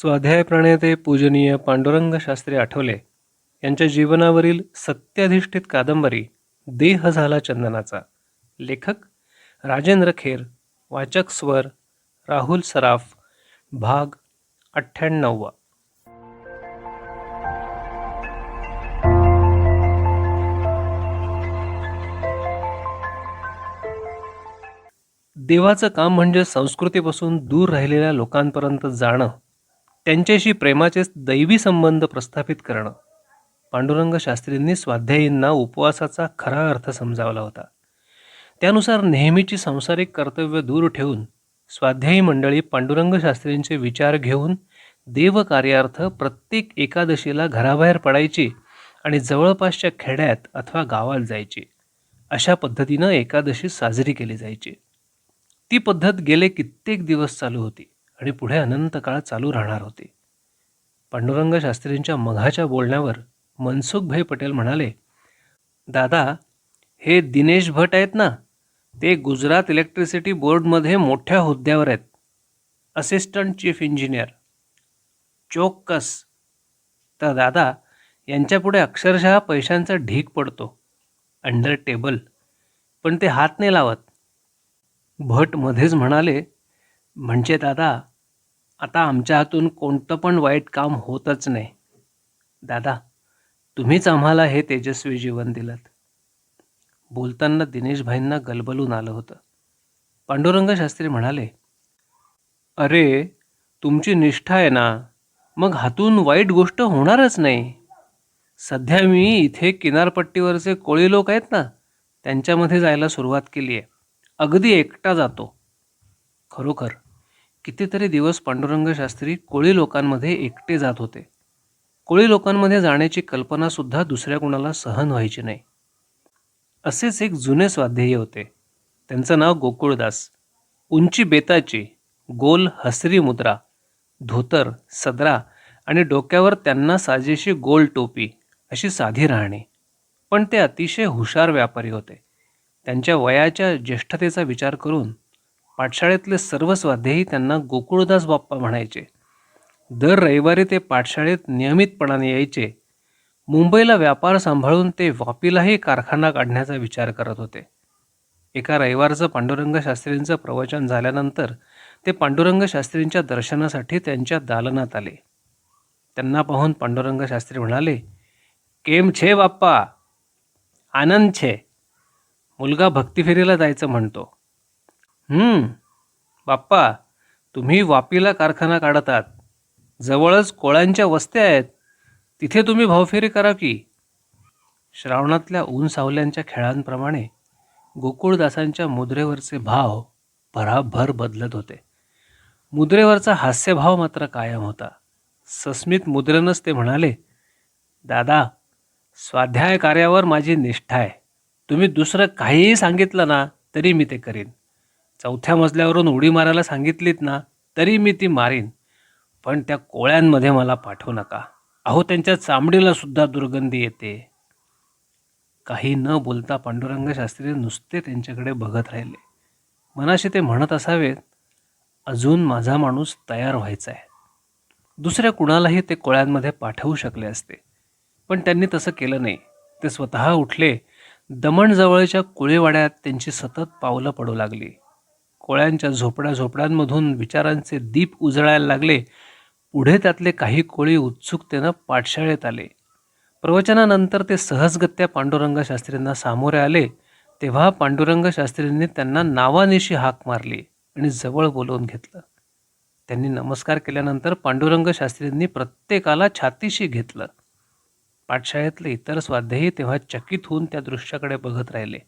स्वाध्याय प्रणेते पूजनीय पांडुरंग शास्त्री आठवले यांच्या जीवनावरील सत्याधिष्ठित कादंबरी देह झाला चंदनाचा. लेखक राजेंद्र खेर वाचक स्वर राहुल सराफ भाग अठ्ठ्याण्णववा. देवाचं काम म्हणजे संस्कृतीपासून दूर राहिलेल्या लोकांपर्यंत जाणं. त्यांच्याशी प्रेमाचे दैवी संबंध प्रस्थापित करणं. पांडुरंग शास्त्रींनी स्वाध्यायींना उपवासाचा खरा अर्थ समजावला होता. त्यानुसार नेहमीची सांसारिक कर्तव्य दूर ठेवून स्वाध्यायी मंडळी पांडुरंग शास्त्रींचे विचार घेऊन देवकार्यार्थ प्रत्येक एकादशीला घराबाहेर पडायची आणि जवळपासच्या खेड्यात अथवा गावात जायची. अशा पद्धतीनं एकादशी साजरी केली जायची. ती पद्धत गेले कित्येक दिवस चालू होती. आणि पुढे अनंत काळ चालू राहणार होती. पांडुरंग शास्त्रींच्या मघाच्या बोलण्यावर मनसुखभाई पटेल म्हणाले दादा हे दिनेश भट आहेत ना ते गुजरात इलेक्ट्रिसिटी बोर्डमध्ये मोठ्या हुद्द्यावर आहेत. Assistant chief engineer. चोक्कस तर दादा यांच्यापुढे अक्षरशः पैशांचा ढीक पडतो अंडर टेबल पण ते हात नाही लावत. भट मध्येच म्हणाले म्हणजे दादा आता आमच्या हातून कोणतं पण वाईट काम होतच नाही. दादा तुम्हीच आम्हाला हे तेजस्वी जीवन दिलं बोलताना दिनेशभाईंना गलबलून आलं होतं. पांडुरंग शास्त्री म्हणाले अरे तुमची निष्ठा आहे ना मग हातून वाईट गोष्ट होणारच नाही. सध्या मी इथे किनारपट्टीवरचे कोळी लोक आहेत ना त्यांच्यामध्ये जायला सुरुवात केली आहे अगदी एकटा जातो. खरोखर कितीतरी दिवस पांडुरंग शास्त्री कोळी लोकांमध्ये एकटे जात होते. कोळी लोकांमध्ये जाण्याची कल्पनासुद्धा दुसऱ्या कुणाला सहन व्हायची नाही. असेच एक जुने स्वाध्यायी होते. त्यांचं नाव गोकुळदास. उंची बेताची गोल हसरी मुद्रा धोतर सदरा आणि डोक्यावर त्यांना साजेशी गोल टोपी अशी साधी राहणे. पण ते अतिशय हुशार व्यापारी होते. त्यांच्या वयाच्या ज्येष्ठतेचा विचार करून पाठशाळेतले सर्व स्वाध्यायी त्यांना गोकुळदास बाप्पा म्हणायचे. दर रविवारी ते पाठशाळेत नियमितपणाने यायचे. मुंबईला व्यापार सांभाळून ते वापीलाही कारखाना काढण्याचा विचार करत होते. एका रविवारचं पांडुरंग शास्त्रींचं प्रवचन झाल्यानंतर ते पांडुरंग शास्त्रींच्या दर्शनासाठी त्यांच्या दालनात आले. त्यांना पाहून पांडुरंग शास्त्री म्हणाले केम छे बाप्पा? आनंद छे. मुलगा भक्तिफेरीला जायचं म्हणतो. बाप्पा तुम्ही वापीला कारखाना काढत आहात जवळच कोळ्यांच्या वस्त्या आहेत. तिथे तुम्ही भावफेरी करा की. श्रावणातल्या ऊन सावल्यांच्या खेळांप्रमाणे गोकुळदासांच्या मुद्रेवरचे भाव भराभर बदलत होते. मुद्रेवरचा हास्यभाव मात्र कायम होता. सस्मित मुद्रेनंच ते म्हणाले दादा स्वाध्याय कार्यावर माझी निष्ठा आहे. तुम्ही दुसरं काहीही सांगितलं ना तरी मी ते करीन. चौथ्या मजल्यावरून उडी मारायला सांगितलीत ना तरी मी ती मारीन. पण त्या कोळ्यांमध्ये मला पाठवू नका. अहो त्यांच्या चामडीला सुद्धा दुर्गंधी येते. काही न बोलता पांडुरंग शास्त्री नुसते त्यांच्याकडे बघत राहिले. मनाशी ते म्हणत असावेत अजून माझा माणूस तयार व्हायचा आहे दुसऱ्या कुणालाही ते कोळ्यांमध्ये पाठवू शकले असते. पण त्यांनी तसं केलं नाही. ते स्वतः उठले. दमणजवळच्या कुळेवाड्यात त्यांची सतत पावलं पडू लागली. कोळ्यांच्या झोपड्या झोपड्यांमधून विचारांचे दीप उजळायला लागले. पुढे त्यातले काही कोळी उत्सुकतेनं पाठशाळेत आले. प्रवचनानंतर ते सहजगत्या पांडुरंग शास्त्रींना सामोरे आले. तेव्हा पांडुरंग शास्त्रींनी त्यांना नावानिशी हाक मारली आणि जवळ बोलवून घेतलं. त्यांनी नमस्कार केल्यानंतर पांडुरंग शास्त्रींनी प्रत्येकाला छातीशी घेतलं. पाठशाळेतले इतर स्वाध्यायी तेव्हा चकित होऊन त्या दृश्याकडे बघत राहिले.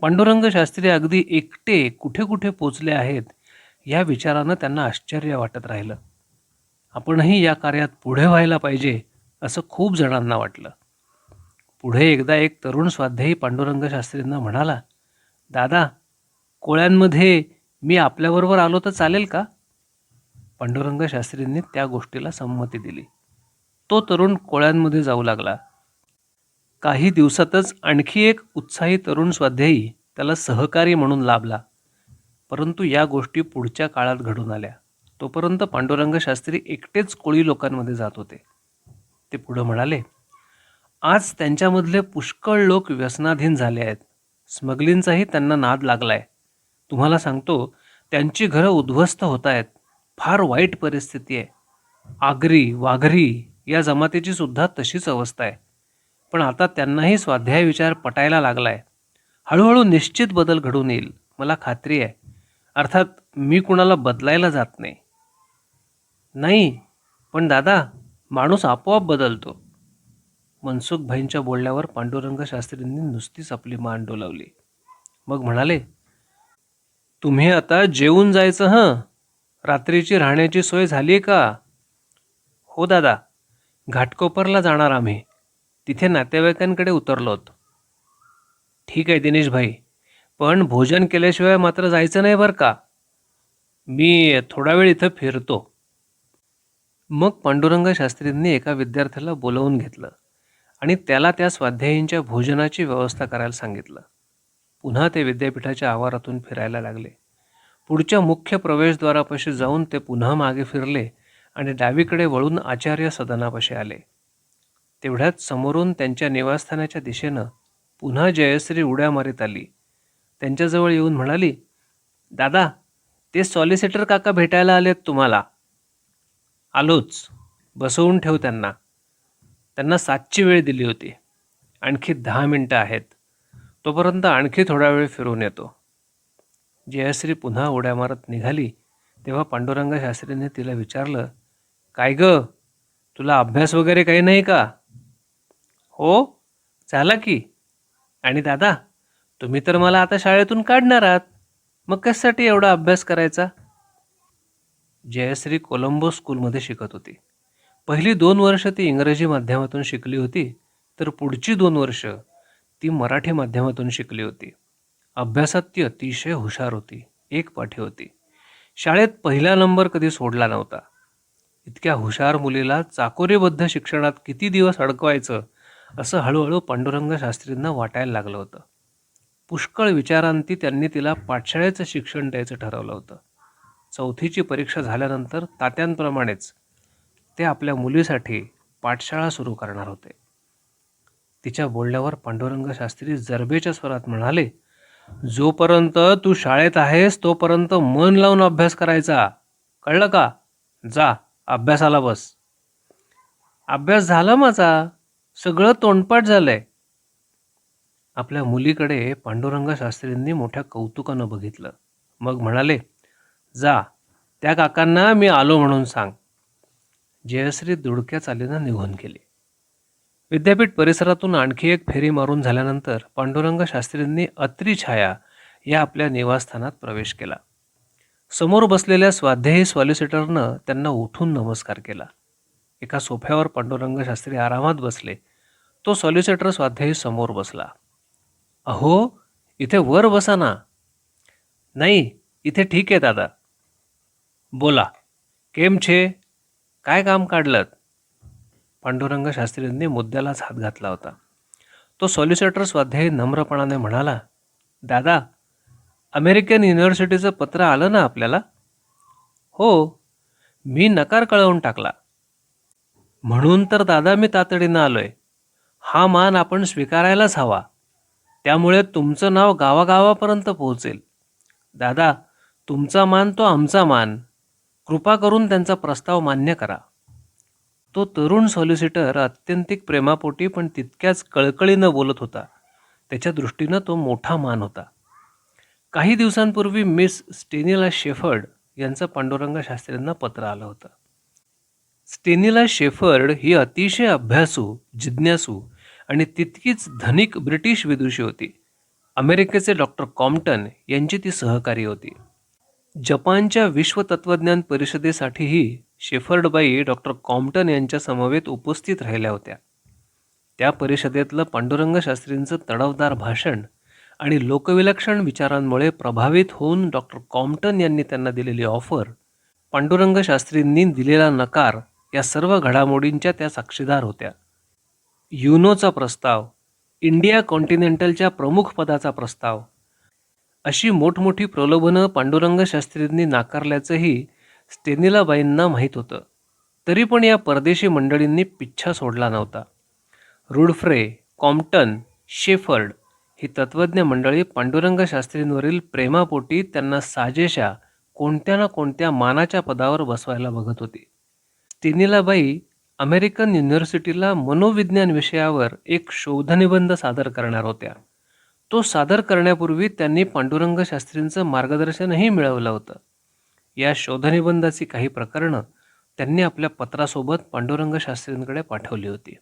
पांडुरंग शास्त्री अगदी एकटे कुठे कुठे पोचले आहेत या विचारानं त्यांना आश्चर्य वाटत राहिलं. आपणही या कार्यात पुढे व्हायला पाहिजे असं खूप जणांना वाटलं. पुढे एकदा एक तरुण स्वाध्यायी पांडुरंग शास्त्रींना म्हणाला दादा कोळ्यांमध्ये मी आपल्याबरोबर आलो तर चालेल का? पांडुरंग शास्त्रींनी त्या गोष्टीला संमती दिली. तो तरुण कोळ्यांमध्ये जाऊ लागला. काही दिवसातच आणखी एक उत्साही तरुण स्वाध्यायी त्याला सहकारी म्हणून लाभला. परंतु या गोष्टी पुढच्या काळात घडून आल्या. तोपर्यंत पांडुरंग शास्त्री एकटेच कोळी लोकांमध्ये जात होते. ते पुढं म्हणाले आज त्यांच्यामधले पुष्कळ लोक व्यसनाधीन झाले आहेत. स्मगलिंगचाही त्यांना नाद लागलाय. तुम्हाला सांगतो त्यांची घरं उद्ध्वस्त होत आहेत फार वाईट परिस्थिती आहे. आगरी वाघरी या जमातीची सुद्धा तशीच अवस्था आहे. पण आता त्यांनाही स्वाध्याय विचार पटायला लागलाय. हळूहळू निश्चित बदल घडून येईल. मला खात्री आहे. अर्थात मी कुणाला बदलायला जात नाही. नाही पण दादा माणूस आपोआप बदलतो. मनसुखभाईंच्या बोलण्यावर पांडुरंग शास्त्रींनी नुसतीच आपली मान डोलावली. मग म्हणाले तुम्ही आता जेवून जायचं हं? रात्रीची राहण्याची सोय झाली का? हो दादा. घाटकोपरला जाणार आम्ही. तिथे नातेवाईकांकडे उतरलो होतो. ठीक आहे दिनेश भाई. पण भोजन केल्याशिवाय मात्र जायचं नाही बरं का? मी थोडा वेळ इथं फिरतो. मग पांडुरंग शास्त्रींनी एका विद्यार्थ्याला बोलवून घेतलं आणि त्याला त्या स्वाध्यायींच्या भोजनाची व्यवस्था करायला सांगितलं. पुन्हा ते विद्यापीठाच्या आवारातून फिरायला लागले. पुढच्या मुख्य प्रवेशद्वारापाशी जाऊन ते पुन्हा मागे फिरले आणि डावीकडे वळून आचार्य सदनापाशी आले. तेवढ्यात समोरून त्यांच्या निवासस्थानाच्या दिशेनं पुन्हा जयश्री उड्या मारीत आली. त्यांच्याजवळ येऊन म्हणाली दादा ते सॉलिसिटर काका भेटायला आलेत तुम्हाला. आलोच. बसवून ठेव त्यांना. त्यांना सातची वेळ दिली होती. आणखी दहा मिनटं आहेत. तोपर्यंत आणखी थोडा वेळ फिरून येतो. जयश्री पुन्हा उड्या मारत निघाली. तेव्हा पांडुरंग शास्त्रीने तिला विचारलं काय ग? तुला अभ्यास वगैरे काही नाही का? हो? झाला की. आणि दादा तुम्ही तर मला आता शाळेतून काढणार आहात. मग कशासाठी एवढा अभ्यास करायचा? जयश्री कोलंबो स्कूलमध्ये शिकत होती. पहिली दोन वर्ष ती इंग्रजी माध्यमातून शिकली होती तर पुढची दोन वर्ष ती मराठी माध्यमातून शिकली होती. अभ्यासात ती अतिशय हुशार होती एक पाठी होती. शाळेत पहिला नंबर कधी सोडला नव्हता. इतक्या हुशार मुलीला चाकोरीबद्ध शिक्षणात किती दिवस अडकवायचं असं हळूहळू पांडुरंग शास्त्रींना वाटायला लागलं होतं. पुष्कळ विचारांती त्यांनी तिला पाठशाळेचं शिक्षण द्यायचं ठरवलं होतं. चौथीची परीक्षा झाल्यानंतर तात्यांप्रमाणेच ते आपल्या मुलीसाठी पाठशाळा सुरू करणार होते. तिच्या बोलण्यावर पांडुरंग शास्त्री जरबेच्या स्वरात म्हणाले जोपर्यंत तू शाळेत आहेस तोपर्यंत मन लावून अभ्यास करायचा. कळलं का? जा अभ्यासाला बस. अभ्यास झाला माझा. सगळं तोंडपाठ झालंय. आपल्या मुलीकडे पांडुरंग शास्त्रींनी मोठ्या कौतुकानं बघितलं. मग म्हणाले जा त्या काकांना मी आलो म्हणून सांग. जयश्री दुडक्या चालीनं निघून गेली. विद्यापीठ परिसरातून आणखी एक फेरी मारून झाल्यानंतर पांडुरंग शास्त्रींनी अत्री छाया या आपल्या निवासस्थानात प्रवेश केला. समोर बसलेल्या स्वाध्यायी सॉलिसिटरनं त्यांना उठून नमस्कार केला. एका सोफ्यावर पांडुरंग शास्त्री आरामात बसले. तो सॉलिसिटर स्वाध्यायी समोर बसला. अहो इथे वर बसा ना. नाही इथे ठीक आहे दादा. बोला केम छे? काय काम काढलं पांडुरंग शास्त्रींनी मुद्द्यालाच हात घातला होता. तो सॉलिसिटर स्वाध्यायी नम्रपणाने म्हणाला दादा अमेरिकन युनिव्हर्सिटीचं पत्र आलं ना आपल्याला? हो मी नकार कळवून टाकला. म्हणून तर दादा मी तातडीनं आलोय. हा मान आपण स्वीकारायलाच हवा. त्यामुळे तुमचं नाव गावागावापर्यंत पोहोचेल. दादा तुमचा मान तो आमचा मान. कृपा करून त्यांचा प्रस्ताव मान्य करा. तो तरुण सॉलिसिटर अत्यंतिक प्रेमापोटी पण तितक्याच कळकळीनं बोलत होता. त्याच्या दृष्टीनं तो मोठा मान होता. काही दिवसांपूर्वी मिस स्टेनिला शेफर्ड यांचं पांडुरंग शास्त्रींना पत्र आलं होतं. स्टेनिला शेफर्ड ही अतिशय अभ्यासू जिज्ञासू आणि तितकीच धनिक ब्रिटिश विदुषी होती. अमेरिकेचे डॉक्टर कॉम्प्टन यांची ती सहकारी होती. जपानच्या विश्वतत्वज्ञान परिषदेसाठीही शेफर्डबाई डॉक्टर कॉम्प्टन यांच्या समवेत उपस्थित राहिल्या होत्या. त्या परिषदेतलं पांडुरंग शास्त्रींचं तडवदार भाषण आणि लोकविलक्षण विचारांमुळे प्रभावित होऊन डॉक्टर कॉम्प्टन यांनी त्यांना दिलेली ऑफर पांडुरंग शास्त्रींनी दिलेला नकार या सर्व घडामोडींच्या त्या साक्षीदार होत्या. युनोचा प्रस्ताव इंडिया कॉन्टिनेंटलच्या प्रमुख पदाचा प्रस्ताव. अशी मोठमोठी प्रलोभनं पांडुरंग शास्त्रींनी नाकारल्याचंही स्टेनिलाबाईंना माहीत होतं. तरी पण या परदेशी मंडळींनी पिच्छा सोडला नव्हता. रुडफ्रे कॉम्प्टन शेफर्ड ही तत्त्वज्ञ मंडळी पांडुरंग शास्त्रींवरील प्रेमापोटी त्यांना साजेशा कोणत्या ना कोणत्या मानाच्या पदावर बसवायला बघत होती. स्टेनिलाबाई अमेरिकन युनिव्हर्सिटीला मनोविज्ञान विषयावर एक शोधनिबंध सादर करणार होत्या. तो सादर करण्यापूर्वी त्यांनी पांडुरंग शास्त्रींचं मार्गदर्शनही मिळवलं होतं. या शोधनिबंधाची काही प्रकरणं त्यांनी आपल्या पत्रासोबत पांडुरंग शास्त्रींकडे पाठवली होती.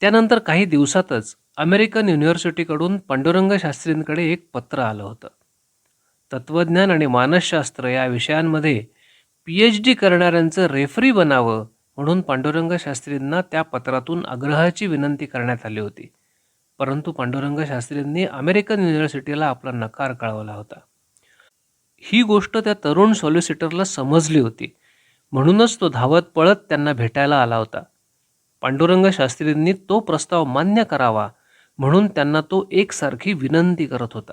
त्यानंतर काही दिवसातच अमेरिकन युनिव्हर्सिटीकडून पांडुरंग शास्त्रींकडे एक पत्र आलं होतं. तत्त्वज्ञान आणि मानसशास्त्र या विषयांमध्ये पी एच डी करणाऱ्यांचं रेफरी बनावं म्हणून पांडुरंग शास्त्रींना त्या पत्रातून आग्रहाची विनंती करण्यात आली होती. परंतु पांडुरंग शास्त्रींनी अमेरिकन युनिव्हर्सिटीला आपला नकार कळवला होता. ही गोष्ट त्या तरुण सॉलिसिटरला समजली होती. म्हणूनच तो धावत पळत त्यांना भेटायला आला होता. पांडुरंग शास्त्रींनी तो प्रस्ताव मान्य करावा म्हणून त्यांना तो एकसारखी विनंती करत होता.